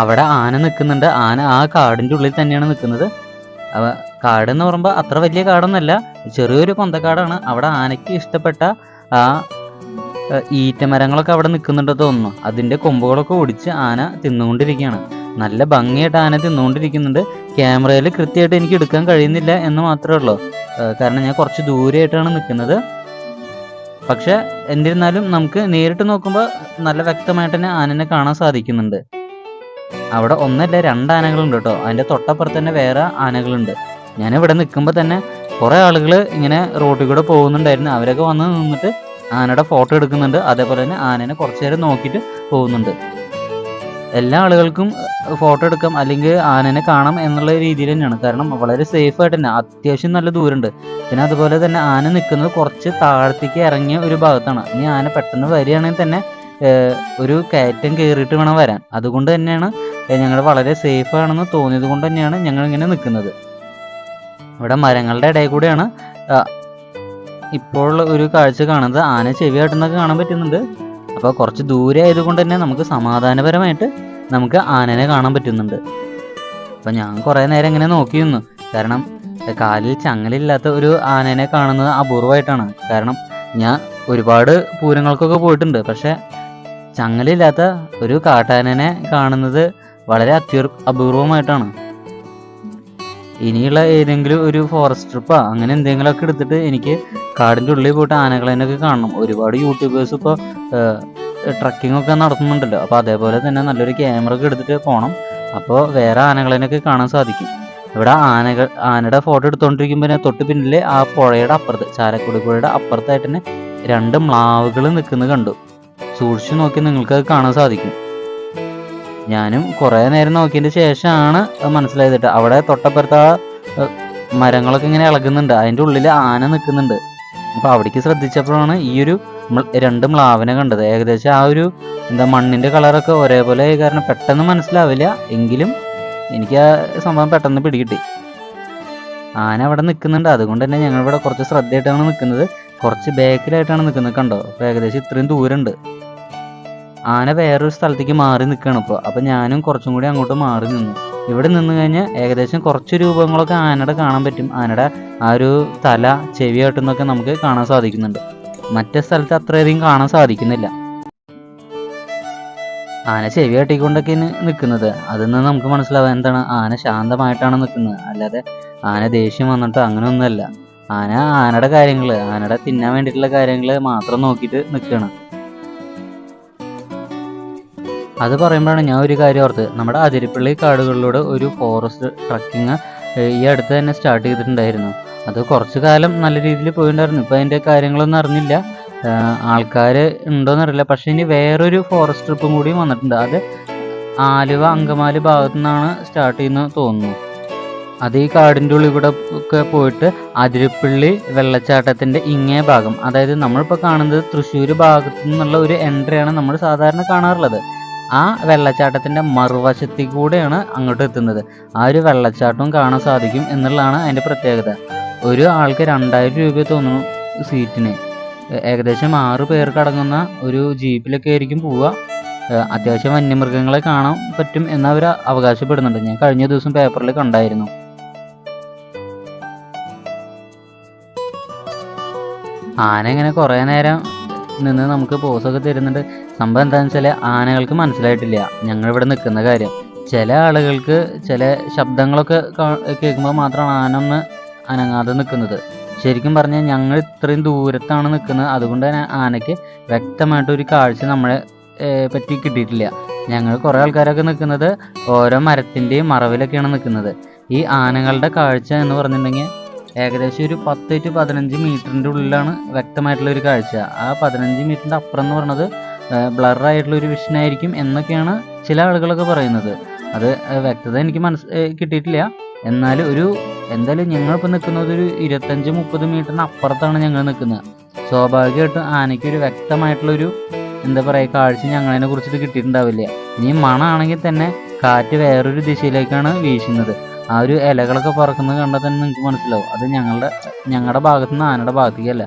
അവിടെ ആന നിൽക്കുന്നുണ്ട്. ആന ആ കാടിന്റെ ഉള്ളിൽ തന്നെയാണ് നിൽക്കുന്നത്. കാട് എന്ന് പറയുമ്പോൾ അത്ര വലിയ കാടൊന്നല്ല ചെറിയൊരു പൊന്തക്കാടാണ്. അവിടെ ആനയ്ക്ക് ഇഷ്ടപ്പെട്ട ആ ഈറ്റമരങ്ങളൊക്കെ അവിടെ നിൽക്കുന്നുണ്ട് തോന്നുന്നു. അതിന്റെ കൊമ്പുകളൊക്കെ ഒടിച്ച് ആന തിന്നുകൊണ്ടിരിക്കുകയാണ്. നല്ല ഭംഗിയായിട്ട് ആന തിന്നുകൊണ്ടിരിക്കുന്നുണ്ട്. ക്യാമറയിൽ കൃത്യമായിട്ട് എനിക്ക് എടുക്കാൻ കഴിയുന്നില്ല എന്ന് മാത്രമേ ഉള്ളൂ. കാരണം ഞാൻ കുറച്ച് ദൂരെയായിട്ടാണ് നിൽക്കുന്നത്. പക്ഷെ എന്നിരുന്നാലും നമുക്ക് നേരിട്ട് നോക്കുമ്പോൾ നല്ല വ്യക്തമായിട്ട് തന്നെ ആനനെ കാണാൻ സാധിക്കുന്നുണ്ട്. അവിടെ ഒന്നല്ല രണ്ട് ആനകളുണ്ട് കേട്ടോ. അതിന്റെ തൊട്ടപ്പുറത്ത് തന്നെ വേറെ ആനകളുണ്ട്. ഞാൻ ഇവിടെ നിൽക്കുമ്പോൾ തന്നെ കുറേ ആളുകൾ ഇങ്ങനെ റോഡിൽ കൂടെ പോകുന്നുണ്ടായിരുന്നു. അവരൊക്കെ വന്ന് നിന്നിട്ട് ആനയുടെ ഫോട്ടോ എടുക്കുന്നുണ്ട്. അതേപോലെ തന്നെ ആനനെ കുറച്ച് നേരം നോക്കിയിട്ട് പോകുന്നുണ്ട്. എല്ലാ ആളുകൾക്കും ഫോട്ടോ എടുക്കാം അല്ലെങ്കിൽ ആനനെ കാണാം എന്നുള്ള രീതിയിൽ തന്നെയാണ്. കാരണം വളരെ സേഫ് ആയിട്ട് തന്നെ. അത്യാവശ്യം നല്ല ദൂരമുണ്ട്. പിന്നെ അതുപോലെ തന്നെ ആന നിൽക്കുന്നത് കുറച്ച് താഴത്തേക്ക് ഇറങ്ങിയ ഒരു ഭാഗത്താണ്. ഇനി ആന പെട്ടെന്ന് വരികയാണെങ്കിൽ തന്നെ ഒരു കയറ്റം കയറിയിട്ട് വേണം വരാൻ. അതുകൊണ്ട് തന്നെയാണ് ഞങ്ങൾ വളരെ സേഫ് ആണെന്ന് തോന്നിയത് കൊണ്ട് തന്നെയാണ് ഞങ്ങൾ ഇങ്ങനെ നിൽക്കുന്നത് ഇവിടെ മരങ്ങളുടെ ഇടയിൽ കൂടെയാണ് ഇപ്പോൾ ഒരു കാഴ്ച കാണുന്നത്. ആന ചെവിയാട്ടുന്നൊക്കെ കാണാൻ പറ്റുന്നുണ്ട്. അപ്പോൾ കുറച്ച് ദൂരെ ആയതുകൊണ്ട് തന്നെ നമുക്ക് സമാധാനപരമായിട്ട് നമുക്ക് ആനനെ കാണാൻ പറ്റുന്നുണ്ട്. അപ്പോൾ ഞാൻ കുറേ നേരം ഇങ്ങനെ നോക്കി നിന്നു കാരണം കാലിൽ ചങ്ങലില്ലാത്ത ഒരു ആനനെ കാണുന്നത് അപൂർവമായിട്ടാണ്. കാരണം ഞാൻ ഒരുപാട് പൂരങ്ങൾക്കൊക്കെ പോയിട്ടുണ്ട്. പക്ഷേ ചങ്ങലില്ലാത്ത ഒരു കാട്ടാനനെ കാണുന്നത് വളരെ അത്യർ അപൂർവമായിട്ടാണ്. ഇനിയുള്ള ഏതെങ്കിലും ഒരു ഫോറസ്റ്റ് ട്രിപ്പാ അങ്ങനെ എന്തെങ്കിലുമൊക്കെ എടുത്തിട്ട് എനിക്ക് കാടിന്റെ ഉള്ളിൽ പോയിട്ട് ആനകളെന്നൊക്കെ കാണണം. ഒരുപാട് യൂട്യൂബേഴ്സ് ഇപ്പോൾ ട്രക്കിംഗ് ഒക്കെ നടത്തുന്നുണ്ടല്ലോ. അപ്പോൾ അതേപോലെ തന്നെ നല്ലൊരു ക്യാമറ ഒക്കെ എടുത്തിട്ട് പോകണം അപ്പോൾ വേറെ ആനകളെന്നൊക്കെ കാണാൻ സാധിക്കും. ഇവിടെ ആനകൾ ആനയുടെ ഫോട്ടോ എടുത്തുകൊണ്ടിരിക്കുമ്പോൾ തൊട്ട് പിന്നിൽ ആ പുഴയുടെ അപ്പുറത്ത് ചാലക്കുടി പുഴയുടെ അപ്പുറത്തായിട്ട് തന്നെ രണ്ട് മ്ലാവുകൾ നിൽക്കുന്നത് കണ്ടു. സൂക്ഷിച്ചു നോക്കി നിങ്ങൾക്ക് അത് കാണാൻ സാധിക്കും. ഞാനും കുറേ നേരം നോക്കിയതിന് ശേഷമാണ് മനസ്സിലായത്. അവിടെ തൊട്ടപ്പുറത്ത് ആ മരങ്ങളൊക്കെ ഇങ്ങനെ ഇളകുന്നുണ്ട്. അതിന്റെ ഉള്ളിൽ ആന നിൽക്കുന്നുണ്ട്. അപ്പോൾ അവിടേക്ക് ശ്രദ്ധിച്ചപ്പോഴാണ് ഈ ഒരു രണ്ട് മ്ലാവിനെ കണ്ടത്. ഏകദേശം ആ ഒരു എന്താ മണ്ണിന്റെ കളറൊക്കെ ഒരേപോലെ കാരണം പെട്ടെന്ന് മനസ്സിലാവില്ല. എങ്കിലും എനിക്ക് ആ സംഭവം പെട്ടെന്ന് പിടികിട്ടി. ആന അവിടെ നിൽക്കുന്നുണ്ട്. അതുകൊണ്ട് തന്നെ ഞങ്ങളിവിടെ കുറച്ച് ശ്രദ്ധയായിട്ടാണ് നിൽക്കുന്നത്. കുറച്ച് ബാക്കിലായിട്ടാണ് നിൽക്കുന്നത് കണ്ടോ? അപ്പോൾ ഏകദേശം ഇത്രയും ദൂരമുണ്ട്. ആന വേറൊരു സ്ഥലത്തേക്ക് മാറി നിൽക്കുകയാണ് ഇപ്പോൾ അപ്പം ഞാനും കുറച്ചും കൂടി അങ്ങോട്ട് മാറി നിന്നു. ഇവിടെ നിന്ന് കഴിഞ്ഞാൽ ഏകദേശം കുറച്ച് രൂപങ്ങളൊക്കെ ആനയുടെ കാണാൻ പറ്റും. ആനയുടെ ആ ഒരു തല ചെവിയാട്ടെന്നൊക്കെ നമുക്ക് കാണാൻ സാധിക്കുന്നുണ്ട്. മറ്റേ സ്ഥലത്ത് അത്രയധികം കാണാൻ സാധിക്കുന്നില്ല. ആന ചെവിയാട്ടിക്കൊണ്ടൊക്കെ നിൽക്കുന്നത് അതിൽ നിന്ന് നമുക്ക് മനസ്സിലാവാൻ എന്താണ്? ആന ശാന്തമായിട്ടാണ് നിൽക്കുന്നത് അല്ലാതെ ആന ദേഷ്യം വന്നിട്ട് അങ്ങനെയൊന്നുമല്ല. ആന ആനയുടെ കാര്യങ്ങൾ ആനയുടെ തിന്നാൻ വേണ്ടിയിട്ടുള്ള കാര്യങ്ങൾ മാത്രം നോക്കിയിട്ട് നിൽക്കുകയാണ് അത് പറയുമ്പോഴാണ് ഞാൻ ഒരു കാര്യം ഓർത്ത് നമ്മുടെ അതിരപ്പള്ളി കാടുകളിലൂടെ ഒരു ഫോറസ്റ്റ് ട്രക്കിങ് ഈ അടുത്ത് തന്നെ സ്റ്റാർട്ട് ചെയ്തിട്ടുണ്ടായിരുന്നു. അത് കുറച്ചു കാലം നല്ല രീതിയിൽ പോയിട്ടുണ്ടായിരുന്നു. ഇപ്പം അതിന്റെ കാര്യങ്ങളൊന്നും അറിഞ്ഞില്ല. ആൾക്കാർ ഉണ്ടോയെന്നറിയില്ല പക്ഷേ ഇനി വേറൊരു ഫോറസ്റ്റ് ട്രിപ്പും കൂടി വന്നിട്ടുണ്ട്. അത് ആലുവ അങ്കമാലി ഭാഗത്തു നിന്നാണ് സ്റ്റാർട്ട് ചെയ്യുന്നത് തോന്നുന്നു. അത് ഈ കാടിന്റെ ഉള്ളിൽ കൂടെ ഒക്കെ പോയിട്ട് അതിരപ്പള്ളി വെള്ളച്ചാട്ടത്തിന്റെ ഇങ്ങേ ഭാഗം. അതായത് നമ്മളിപ്പോൾ കാണുന്നത് തൃശ്ശൂർ ഭാഗത്തു നിന്നുള്ള ഒരു എൻട്രിയാണ് നമ്മൾ സാധാരണ കാണാറുള്ളത്. ആ വെള്ളച്ചാട്ടത്തിന്റെ മറുവശത്തിൽ കൂടെയാണ് അങ്ങോട്ട് എത്തുന്നത്. ആ ഒരു വെള്ളച്ചാട്ടവും കാണാൻ സാധിക്കും എന്നുള്ളതാണ് അതിന്റെ പ്രത്യേകത. ഒരു ആൾക്ക് രണ്ടായിരം രൂപ തോന്നുന്നു സീറ്റിന്. ഏകദേശം ആറ് പേർക്കടങ്ങുന്ന ഒരു ജീപ്പിലൊക്കെ ആയിരിക്കും പോവുക. അത്യാവശ്യം വന്യമൃഗങ്ങളെ കാണാൻ പറ്റും എന്നവർ അവകാശപ്പെടുന്നുണ്ട്. ഞാൻ കഴിഞ്ഞ ദിവസം പേപ്പറിൽ കണ്ടായിരുന്നു. ആന ഇങ്ങനെ കുറേ നേരം നിന്ന് നമുക്ക് പോസൊക്കെ തരുന്നുണ്ട്. സംഭവം എന്താണെന്ന് വെച്ചാൽ ആനകൾക്ക് മനസ്സിലായിട്ടില്ല. ഞങ്ങൾ ഇവിടെ നിൽക്കുന്ന കാര്യം. ചില ആളുകൾക്ക് ചില ശബ്ദങ്ങളൊക്കെ കേൾക്കുമ്പോൾ മാത്രമാണ് ആന ഒന്ന് അനങ്ങാതെ നിൽക്കുന്നത്. ശരിക്കും പറഞ്ഞാൽ ഞങ്ങൾ ഇത്രയും ദൂരത്താണ് നിൽക്കുന്നത്. അതുകൊണ്ട് തന്നെ ആനയ്ക്ക് വ്യക്തമായിട്ടൊരു കാഴ്ച നമ്മളെ പറ്റി കിട്ടിയിട്ടില്ല. ഞങ്ങൾ കുറേ ആൾക്കാരൊക്കെ നിൽക്കുന്നത് ഓരോ മരത്തിന്റെയും മറവിലൊക്കെയാണ് നിൽക്കുന്നത്. ഈ ആനകളുടെ കാഴ്ച എന്ന് പറഞ്ഞിട്ടുണ്ടെങ്കിൽ ഏകദേശം ഒരു പത്ത് ടു പതിനഞ്ച് മീറ്ററിന്റെ ഉള്ളിലാണ് വ്യക്തമായിട്ടുള്ള ഒരു കാഴ്ച. ആ പതിനഞ്ച് മീറ്ററിന്റെ അപ്പുറം എന്ന് പറയുന്നത് ബ്ലറായിട്ടുള്ള ഒരു വിഷൻ ആയിരിക്കും എന്നൊക്കെയാണ് ചില ആളുകളൊക്കെ പറയുന്നത്. അത് വ്യക്തത എനിക്ക് മനസ്സ് കിട്ടിയിട്ടില്ല. എന്നാൽ ഒരു എന്തായാലും ഞങ്ങളിപ്പോൾ നിൽക്കുന്നത് ഒരു ഇരുപത്തഞ്ച് മുപ്പത് മീറ്ററിന് അപ്പുറത്താണ് ഞങ്ങൾ നിൽക്കുന്നത്. സ്വാഭാവികമായിട്ടും ആനയ്ക്ക് ഒരു വ്യക്തമായിട്ടുള്ളൊരു എന്താ പറയുക കാഴ്ച ഞങ്ങളതിനെ കുറിച്ചിട്ട് കിട്ടിയിട്ടുണ്ടാവില്ല. ഇനി മണാണെങ്കിൽ തന്നെ കാറ്റ് വേറൊരു ദിശയിലേക്കാണ് വീശുന്നത്. ആ ഒരു ഇലകളൊക്കെ പറക്കുന്നത് കണ്ടാൽ തന്നെ നിങ്ങൾക്ക് മനസ്സിലാവും. അത് ഞങ്ങളുടെ ഞങ്ങളുടെ ഭാഗത്തുനിന്ന് ആനയുടെ ഭാഗത്തേക്കല്ല.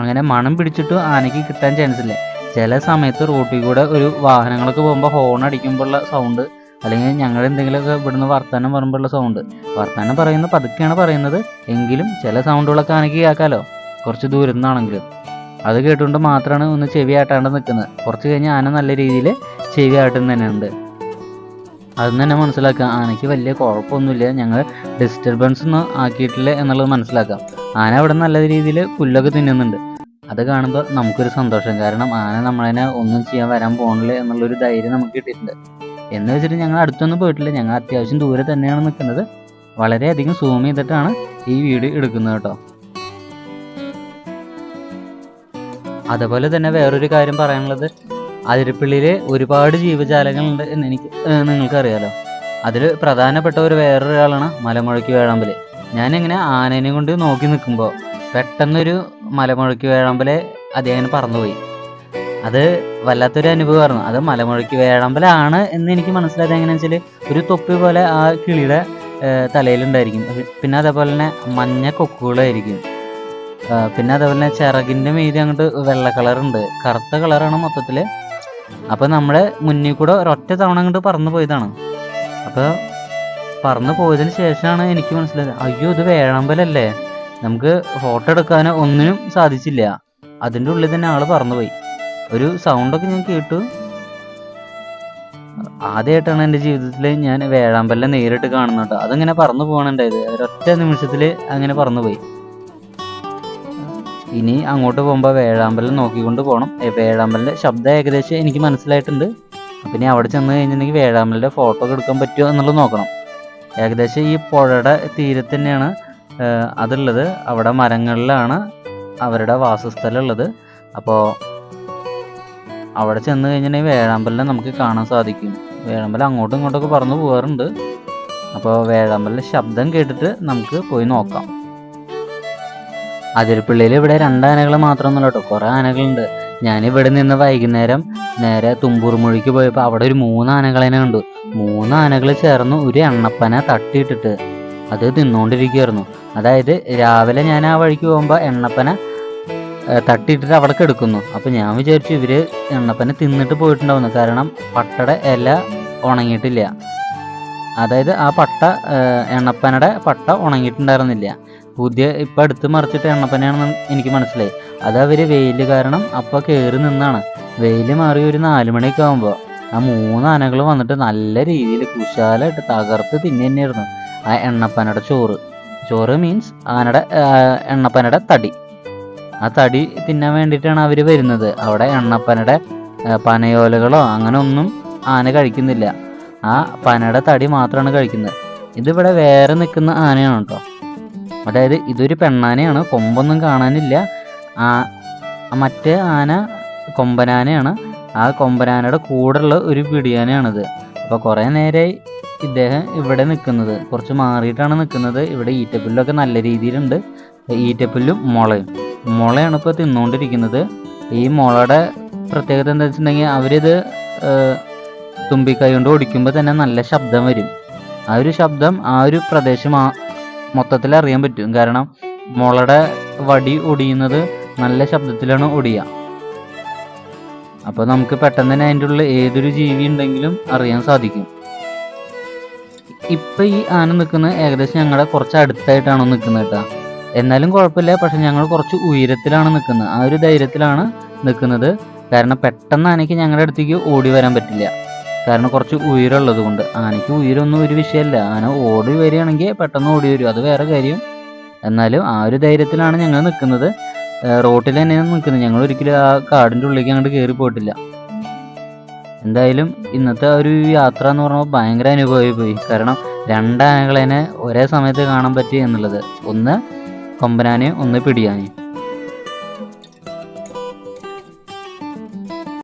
അങ്ങനെ മണം പിടിച്ചിട്ട് ആനയ്ക്ക് കിട്ടാൻ ചാൻസ് ഇല്ല. ചില സമയത്ത് റോട്ടിൽ കൂടെ ഒരു വാഹനങ്ങളൊക്കെ പോകുമ്പോൾ ഹോൺ അടിക്കുമ്പോഴുള്ള സൗണ്ട് അല്ലെങ്കിൽ ഞങ്ങൾ എന്തെങ്കിലുമൊക്കെ ഇവിടുന്ന് വർത്തമാനം പറയുമ്പോഴുള്ള സൗണ്ട് വർത്തമാനം പറയുന്നത് പതുക്കെയാണ് പറയുന്നത്. എങ്കിലും ചില സൗണ്ടുകളൊക്കെ ആണെങ്കിൽ കേൾക്കാമല്ലോ കുറച്ച് ദൂരം നിന്നാണെങ്കിലും. അത് കേട്ടുകൊണ്ട് മാത്രമാണ് ഒന്ന് ചെവി ആട്ടാണ്ട് നിൽക്കുന്നത്. കുറച്ച് കഴിഞ്ഞ് ആന നല്ല രീതിയിൽ ചെവി ആട്ടുന്ന തന്നെയുണ്ട് അതെന്ന് അത് തന്നെ മനസ്സിലാക്കാം ആനയ്ക്ക് വലിയ കുഴപ്പമൊന്നുമില്ല. ഞങ്ങൾ ഡിസ്റ്റർബൻസ് ഒന്നും ആക്കിയിട്ടില്ല എന്നുള്ളത് മനസ്സിലാക്കാം. ആന അവിടെ നല്ല രീതിയിൽ പുല്ലൊക്കെ തിന്നുന്നുണ്ട്. അത് കാണുമ്പോൾ നമുക്കൊരു സന്തോഷം. കാരണം ആന നമ്മളതിനെ ഒന്നും ചെയ്യാൻ വരാൻ പോകണില്ല എന്നുള്ളൊരു ധൈര്യം നമുക്ക് കിട്ടിയിട്ടുണ്ട്. എന്ന് വെച്ചിട്ട് ഞങ്ങൾ അടുത്തൊന്നും പോയിട്ടില്ല. ഞങ്ങൾ അത്യാവശ്യം ദൂരെ തന്നെയാണ് നിൽക്കുന്നത്. വളരെയധികം സൂം ചെയ്തിട്ടാണ് ഈ വീട് എടുക്കുന്നത് കേട്ടോ. അതുപോലെ തന്നെ വേറൊരു കാര്യം പറയാനുള്ളത്. അതിരപ്പള്ളിയിൽ ഒരുപാട് ജീവജാലങ്ങളുണ്ട് എന്ന് എനിക്ക് നിങ്ങൾക്കറിയാലോ. അതിൽ പ്രധാനപ്പെട്ട ഒരു വേറൊരാളാണ് മലമുഴക്കി വേഴാമ്പൽ. ഞാനിങ്ങനെ ആനേനെ കൊണ്ട് നോക്കി നിൽക്കുമ്പോൾ പെട്ടെന്നൊരു മലമുഴക്കി വേഴാമ്പലെ അദ്ദേഹം പറന്നുപോയി. അത് വല്ലാത്തൊരു അനുഭവമായിരുന്നു. അത് മലമുഴക്കി വേഴാമ്പലാണ് എന്ന് എനിക്ക് മനസ്സിലായത് എങ്ങനെയാണെന്ന് വെച്ചാൽ ഒരു തൊപ്പി പോലെ ആ കിളിയുടെ തലയിലുണ്ടായിരിക്കും. പിന്നെ അതേപോലെ തന്നെ മഞ്ഞ കൊക്കുകളായിരിക്കും. പിന്നെ അതേപോലെ തന്നെ ചിറകിന്റെ മീതി അങ്ങോട്ട് വെള്ള കളറുണ്ട്. കറുത്ത കളറാണ് മൊത്തത്തിൽ അപ്പോൾ നമ്മുടെ മുന്നിൽ കൂടെ ഒരൊറ്റ തവണ അങ്ങോട്ട് പറന്നു പോയതാണ്. അപ്പോൾ പറന്നു പോയതിന് ശേഷമാണ് എനിക്ക് മനസ്സിലായത് അയ്യോ ഇത് വേഴാമ്പലല്ലേ? നമുക്ക് ഫോട്ടോ എടുക്കാനോ ഒന്നിനും സാധിച്ചില്ല. അതിന്റെ ഉള്ളിൽ തന്നെ ആൾ പറന്നുപോയി. ഒരു സൗണ്ടൊക്കെ ഞാൻ കേട്ടു. ആദ്യമായിട്ടാണ് എന്റെ ജീവിതത്തിൽ ഞാൻ വേഴാമ്പലിനെ നേരിട്ട് കാണുന്നത് കേട്ടോ. അതങ്ങനെ പറന്നു പോകണുണ്ടായത് ഒരൊറ്റ നിമിഷത്തിൽ അങ്ങനെ പറന്നുപോയി. ഇനി അങ്ങോട്ട് പോകുമ്പോൾ വേഴാമ്പലം നോക്കിക്കൊണ്ട് പോകണം വേഴാമ്പലിന്റെ ശബ്ദം ഏകദേശം എനിക്ക് മനസ്സിലായിട്ടുണ്ട്. അപ്പം ഇനി അവിടെ ചെന്ന് കഴിഞ്ഞിട്ടുണ്ടെങ്കിൽ വേഴാമ്പലിന്റെ ഫോട്ടോ എടുക്കാൻ പറ്റുമോ എന്നുള്ളത് നോക്കണം. ഏകദേശം ഈ പുഴയുടെ തീരത്ത് തന്നെയാണ് അതുള്ളത് അവിടെ മരങ്ങളിലാണ് അവരുടെ വാസസ്ഥലം ഉള്ളത് അപ്പോൾ അവിടെ ചെന്ന് കഴിഞ്ഞിട്ടുണ്ടെങ്കിൽ വേഴാമ്പലിനെ നമുക്ക് കാണാൻ സാധിക്കും. വേഴാമ്പലം അങ്ങോട്ടും ഇങ്ങോട്ടൊക്കെ പറന്ന് പോകാറുണ്ട്. അപ്പോൾ വേഴാമ്പലിന്റെ ശബ്ദം കേട്ടിട്ട് നമുക്ക് പോയി നോക്കാം. അതിരപ്പള്ളിയിൽ ഇവിടെ രണ്ട് ആനകൾ മാത്രമൊന്നുമല്ല കേട്ടോ. കുറേ ആനകളുണ്ട്. ഞാനിവിടെ നിന്ന് വൈകുന്നേരം നേരെ തുമ്പൂർമൊഴിക്ക് പോയപ്പോൾ അവിടെ ഒരു മൂന്ന് ആനകളെ കണ്ടു. മൂന്ന് ആനകൾ ചേർന്ന് ഒരു എണ്ണപ്പനെ തട്ടിയിട്ടിട്ട് അത് തിന്നുകൊണ്ടിരിക്കുകയായിരുന്നു അതായത് രാവിലെ ഞാൻ ആ വഴിക്ക് പോകുമ്പോൾ എണ്ണപ്പന തട്ടിയിട്ടിട്ട് അവിടെ കിടക്കുന്നു അപ്പോൾ ഞാൻ വിചാരിച്ചു ഇവർ എണ്ണപ്പന തിന്നിട്ട് പോയിട്ടുണ്ടാവുന്നു. കാരണം പട്ടയുടെ ഇല ഉണങ്ങിയിട്ടില്ല. അതായത് ആ പട്ട എണ്ണപ്പനയുടെ പട്ട ഉണങ്ങിയിട്ടുണ്ടായിരുന്നില്ല. പുതിയ ഇപ്പം അടുത്ത് മറിച്ചിട്ട് എണ്ണപ്പനയാണെന്ന് എനിക്ക് മനസ്സിലായി. അത് അവർ വെയിൽ കാരണം അപ്പോൾ കയറി നിന്നാണ്. വെയിൽ മാറി ഒരു നാല് മണിയൊക്കെ ആകുമ്പോൾ ആ മൂന്ന് ആനകൾ വന്നിട്ട് നല്ല രീതിയിൽ കുശാലായിട്ട് തകർത്ത് തിന്നു തന്നെയായിരുന്നു ആ എണ്ണപ്പനയുടെ ചോറ്. ചോറ് മീൻസ് ആനയുടെ എണ്ണപ്പനയുടെ തടി. ആ തടി തിന്നാൻ വേണ്ടിയിട്ടാണ് അവർ വരുന്നത്. അവിടെ എണ്ണപ്പനയുടെ പനയോലകളോ അങ്ങനെ ഒന്നും ആന കഴിക്കുന്നില്ല. ആ പനയുടെ തടി മാത്രമാണ് കഴിക്കുന്നത്. ഇതിവിടെ വേറെ നിൽക്കുന്ന ആനയാണ് കേട്ടോ. അതായത് ഇതൊരു പെണ്ണാനയാണ്. കൊമ്പൊന്നും കാണാനില്ല. ആ മറ്റേ ആന കൊമ്പനാനയാണ്. ആ കൊമ്പനാനയുടെ കൂടെയുള്ള ഒരു പിടിയാനയാണിത്. അപ്പോൾ കുറേ നേരമായി ഇദ്ദേഹം ഇവിടെ നിൽക്കുന്നത് കുറച്ച് മാറിയിട്ടാണ് നിൽക്കുന്നത്. ഇവിടെ ഈറ്റപ്പുല്ലൊക്കെ നല്ല രീതിയിലുണ്ട്. ഈറ്റപ്പുല്ലും മുളയും. മുളയാണ് ഇപ്പോൾ തിന്നുകൊണ്ടിരിക്കുന്നത് ഈ മുളയുടെ പ്രത്യേകത എന്താ വെച്ചിട്ടുണ്ടെങ്കിൽ അവരിത് തുമ്പിക്കൈ കൊണ്ട് ഓടിക്കുമ്പോൾ തന്നെ നല്ല ശബ്ദം വരും. ആ ഒരു ശബ്ദം ആ ഒരു പ്രദേശം മൊത്തത്തിൽ അറിയാൻ പറ്റും. കാരണം മുളയുടെ വടി ഒടിയുന്നത് നല്ല ശബ്ദത്തിലാണ് ഒടിയുക അപ്പോൾ നമുക്ക് പെട്ടെന്ന് തന്നെ അതിന്റെ ഉള്ളിൽ ഏതൊരു ജീവി ഉണ്ടെങ്കിലും അറിയാൻ സാധിക്കും. ഇപ്പം ഈ ആന നിൽക്കുന്നത് ഏകദേശം ഞങ്ങളുടെ കുറച്ച് അടുത്തായിട്ടാണ് നിൽക്കുന്നത് കേട്ടോ. എന്നാലും കുഴപ്പമില്ല. പക്ഷെ ഞങ്ങൾ കുറച്ച് ഉയരത്തിലാണ് നിൽക്കുന്നത്. ആ ഒരു ധൈര്യത്തിലാണ് നിൽക്കുന്നത്. കാരണം പെട്ടെന്ന് ആനയ്ക്ക് ഞങ്ങളുടെ അടുത്തേക്ക് ഓടി വരാൻ പറ്റില്ല. കാരണം കുറച്ച് ഉയരമുള്ളത് കൊണ്ട്. ആനയ്ക്ക് ഉയരമൊന്നും ഒരു വിഷയമല്ല. ആന ഓടി വരികയാണെങ്കിൽ പെട്ടെന്ന് ഓടി വരും. അത് വേറെ കാര്യം. എന്നാലും ആ ഒരു ധൈര്യത്തിലാണ് ഞങ്ങൾ നിൽക്കുന്നത്. റോട്ടിൽ തന്നെയാണ് നിൽക്കുന്നത്. ഞങ്ങൾ ഒരിക്കലും ആ കാടിന്റെ ഉള്ളിലേക്ക് അങ്ങോട്ട് കയറി പോയിട്ടില്ല എന്തായാലും ഇന്നത്തെ ഒരു യാത്ര എന്ന് പറഞ്ഞാൽ ഭയങ്കര അനുഭവമായി പോയി. കാരണം രണ്ടാനകളെ ഒരേ സമയത്ത് കാണാൻ പറ്റി എന്നുള്ളത്. ഒന്ന് കൊമ്പനാനെയും ഒന്ന് പിടിയാനെയും